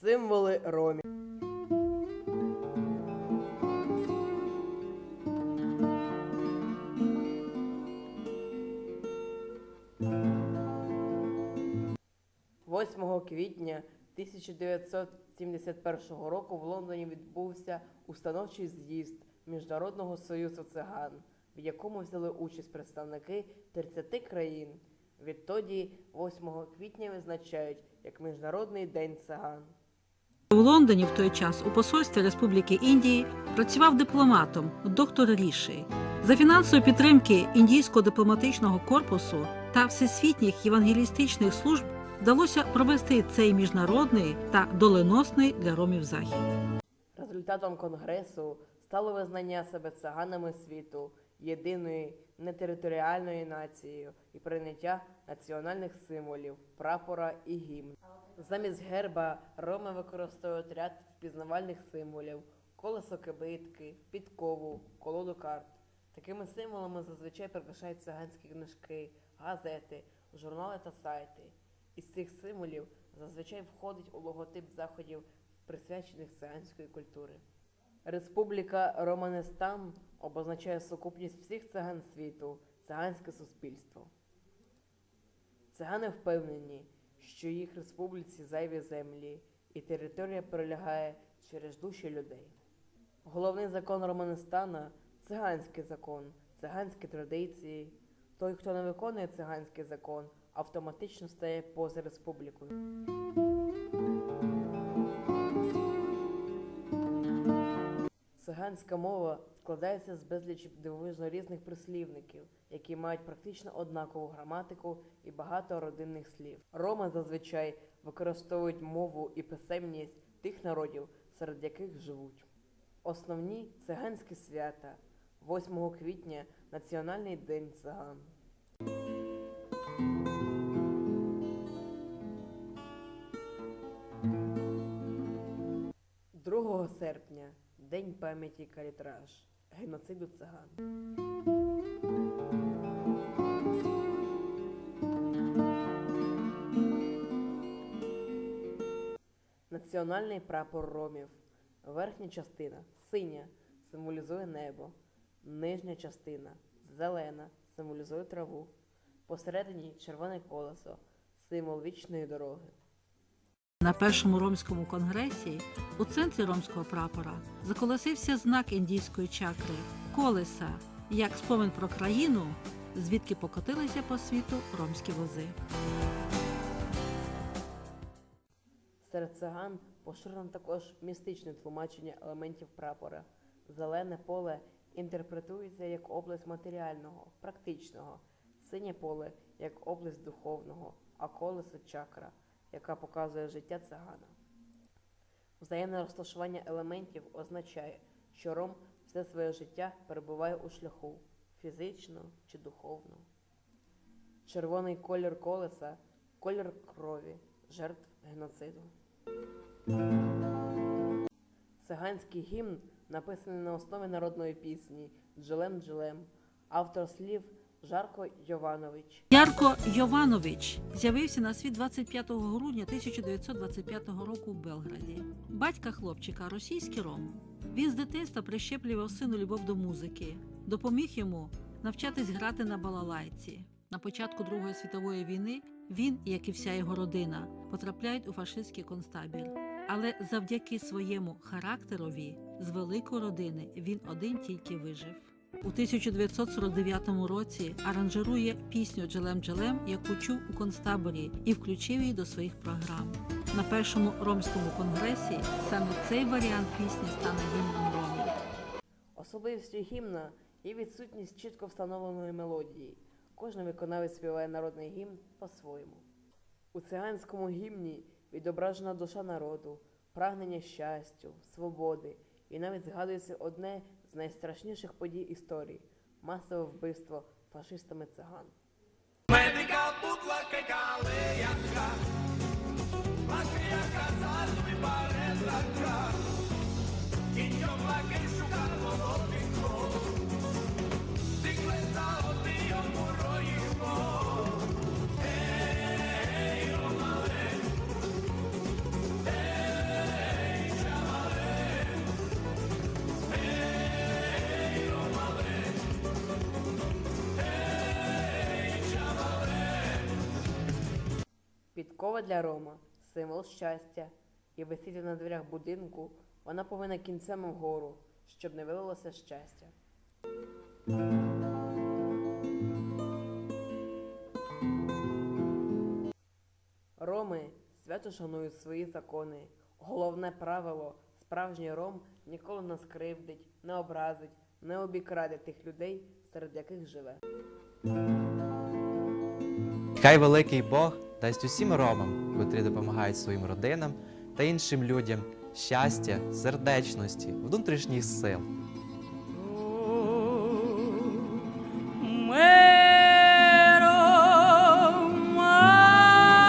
Символи ромів. Восьмого квітня 1971 року в Лондоні відбувся установчий з'їзд Міжнародного союзу циган, в якому взяли участь представники 30 країн. Відтоді 8 квітня визначають як Міжнародний день циган. У Лондоні в той час у посольстві Республіки Індії працював дипломатом доктор Ріші. За фінансової підтримки індійського дипломатичного корпусу та всесвітніх євангелістичних служб вдалося провести цей міжнародний та доленосний для ромів захід. Результатом конгресу стало визнання себе циганами світу, єдиною нетериторіальною нацією і прийняття національних символів, прапора і гімн. Замість герба роми використовують ряд впізнавальних символів, колесо кибитки, підкову, колоду карт. Такими символами зазвичай прикрашають циганські книжки, газети, журнали та сайти. Із цих символів зазвичай входить у логотип заходів, присвячених циганської культури. Республіка Романестан обозначає сукупність всіх циган світу, циганське суспільство. Цигани впевнені, що їх республіці зайві землі, і територія пролягає через душі людей. Головний закон Романистана циганський закон, циганські традиції. Той, хто не виконує циганський закон, автоматично стає поза республікою. Циганська мова складається з безлічі дивовижно різних прислівників, які мають практично однакову граматику і багато родинних слів. Роми зазвичай використовують мову і писемність тих народів, серед яких живуть. Основні циганські свята 8 квітня Національний день циган. 2 серпня День пам'яті калітраж, геноциду циган. Національний прапор ромів. Верхня частина синя символізує небо, нижня частина зелена символізує траву. Посередині червоне колесо, символ вічної дороги. На першому ромському конгресі у центрі ромського прапора заколосився знак індійської чакри колеса, як спомин про країну, звідки покотилися по світу ромські вози. Серед циган поширено також містичне тлумачення елементів прапора. Зелене поле інтерпретується як область матеріального, практичного, синє поле як область духовного, а колесо чакра, яка показує життя цигана. Взаємне розташування елементів означає, що ром все своє життя перебуває у шляху фізично чи духовно. Червоний колір колеса колір крові, жертв геноциду. Циганський гімн написаний на основі народної пісні Джелем Джелем. Автор слів Жарко Йованович. Ярко Йованович з'явився на світ 25 грудня 1925 року в Белграді. Батька хлопчика російський ром. Він з дитинства прищеплював сину любов до музики, допоміг йому навчатись грати на балалайці. На початку Другої світової війни він, як і вся його родина, потрапляють у фашистський концтабір. Але завдяки своєму характерові з великої родини він один тільки вижив. У 1949 році аранжирує пісню Джелем Джелем, яку чув у концтаборі, і включив її до своїх програм. На першому ромському конгресі саме цей варіант пісні стане гімном ромів. Особливістю гімна є відсутність чітко встановленої мелодії. Кожен виконавець співає народний гімн по-своєму. У циганському гімні відображена душа народу, прагнення щастю, свободи, і навіть згадується одне з найстрашніших подій історії. Масове вбивство фашистами циган. Медика бутла que caleaca La criaca salto mi Підкова для Рома символ щастя, і висіти на дверях будинку вона повинна кінцем вгору, щоб не вилилося щастя. Роми свято шанують свої закони. Головне правило справжній ром ніколи не скривдить, не образить, не обікраде тих людей, серед яких живе. Хай великий Бог дасть усім ромам, котрі допомагають своїм родинам та іншим людям щастя, сердечності, внутрішніх сил.